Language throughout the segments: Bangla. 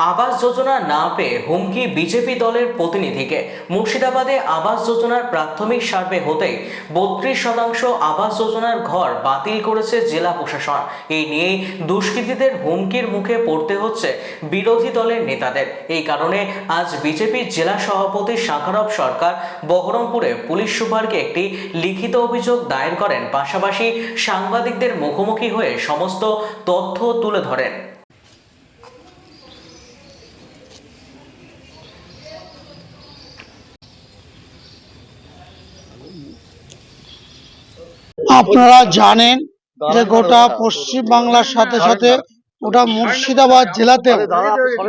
আবাস যোজনা না পেয়ে হুমকি বিজেপি দলের প্রতিনিধিকে। মুর্শিদাবাদে আবাস যোজনার প্রাথমিক সার্ভে হতেই বত্রিশ শতাংশ আবাস যোজনার ঘর বাতিল করেছে জেলা প্রশাসন। এই নিয়েই দুষ্কৃতীদের হুমকির মুখে পড়তে হচ্ছে বিরোধী দলের নেতাদের। এই কারণে আজ বিজেপির জেলা সভাপতি শাখারব সরকার বহরমপুরে পুলিশ সুপারকে একটি লিখিত অভিযোগ দায়ের করেন। পাশাপাশি সাংবাদিকদের মুখোমুখি হয়ে সমস্ত তথ্য তুলে ধরেন। আপনারা জানেন যে গোটা পশ্চিম বাংলার সাথে সাথে গোটা মুর্শিদাবাদ জেলাতে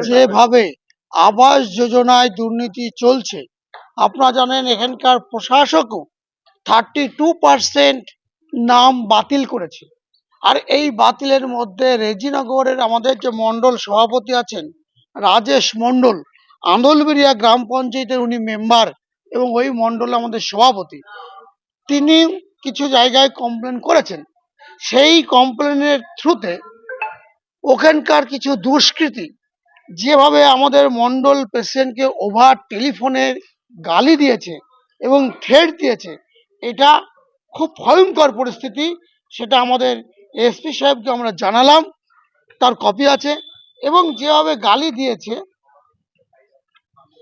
যেভাবে আবাস যোজনায় দুর্নীতি চলছে আপনারা জানেন এখানকার প্রশাসকও থার্টি টু পার্সেন্ট নাম বাতিল করেছে। আর এই বাতিলের মধ্যে রেজিনগরের আমাদের যে মণ্ডল সভাপতি আছেন রাজেশ মণ্ডল আন্দোলবেরিয়া গ্রাম পঞ্চায়েতের উনি মেম্বার এবং ওই মণ্ডলে আমাদের সভাপতি তিনি কিছু জায়গায় কমপ্লেন করেছেন। সেই কমপ্লেনের থ্রুতে ওখানকার কিছু দুষ্কৃতী যেভাবে আমাদের মন্ডল পেশেন্টকে ওভার টেলিফোনে গালি দিয়েছে এবং থ্রেট দিয়েছে, এটা খুব ভয়ঙ্কর পরিস্থিতি, সেটা আমাদের এসপি সাহেবকে আমরা জানালাম, তার কপি আছে এবং যেভাবে গালি দিয়েছে,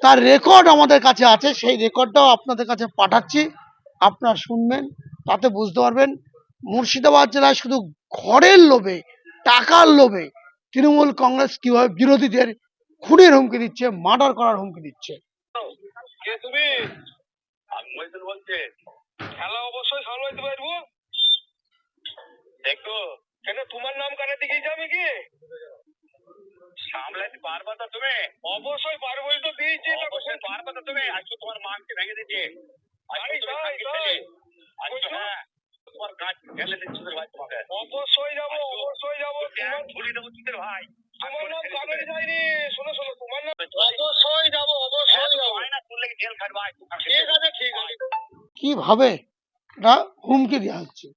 তার রেকর্ড আমাদের কাছে আছে, সেই রেকর্ডটাও আপনাদের কাছে পাঠাচ্ছি, আপনারা শুনবেন। তাতে বুঝতে পারবেন মুর্শিদাবাদ জেলায় শুধু ঘরের লোভে টাকার লোভে তৃণমূল কংগ্রেস কীভাবে বিরোধীদের খুনের হুমকি দিচ্ছে মার্ডার করার হুমকি দিচ্ছে। খেলা অবশ্যই সামলাইতে পারব। দেখো কেন তোমার নাম কি? পারবা তো তুমি? অবশ্যই পারব তো দিয়েছি অবশ্যই পারবা তো তুমি। আজকে তোমার মাকে ভেঙে দিচ্ছে আজকে তুমি খানকে ছেলে আজকে হ্যাঁ তোমার কাজ ফেলে দিচ্ছি তোর ভাই তোমাকে অবশ্যই যাব অবশ্যই যাব। ভুলি দেবো তোদের ভাই তোমার নাম কানে যায়নি শোনো শোনো তোমার নাম অবশ্যই যাব অবশ্যই যাব। না শুনলে কি জেল খাটবা ঠিক আছে ঠিক আছে। কীভাবে এটা হুমকি দেওয়া হচ্ছে।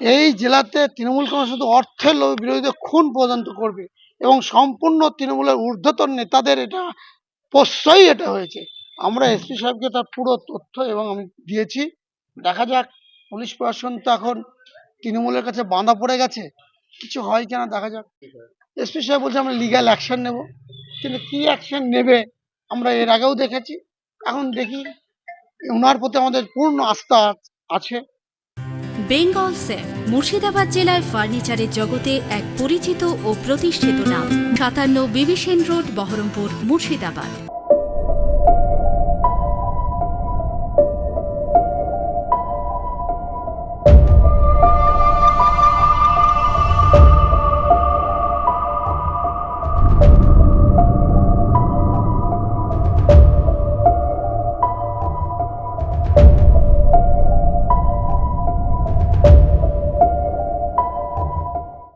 এই জেলাতে তৃণমূল কংগ্রেস শুধু অর্থের লোভে বিরোধীদের খুন পর্যন্ত করবে এবং সম্পূর্ণ তৃণমূলের ঊর্ধ্বতন নেতাদের এটা প্রশ্রয় এটা হয়েছে। আমরা এসপি সাহেবকে তার পুরো তথ্য এবং আমি দিয়েছি। দেখা যাক পুলিশ প্রশাসন তো এখন তৃণমূলের কাছে বাঁধা পড়ে গেছে। কিছু হয় কিনা দেখা যাক। এসপি সাহেব বলছে, আমরা লিগ্যাল অ্যাকশন নেব। কিন্তু কি অ্যাকশন নেবে, আমরা এর আগেও দেখেছি। এখন দেখি ওনার প্রতি আমাদের পূর্ণ আস্থা আছে। বেঙ্গল সেফ মুর্শিদাবাদ জেলায় ফার্নিচারের জগতে এক পরিচিত ও প্রতিষ্ঠিত নাম। সাতান্ন বিবিসেন রোড, বহরমপুর, মুর্শিদাবাদ।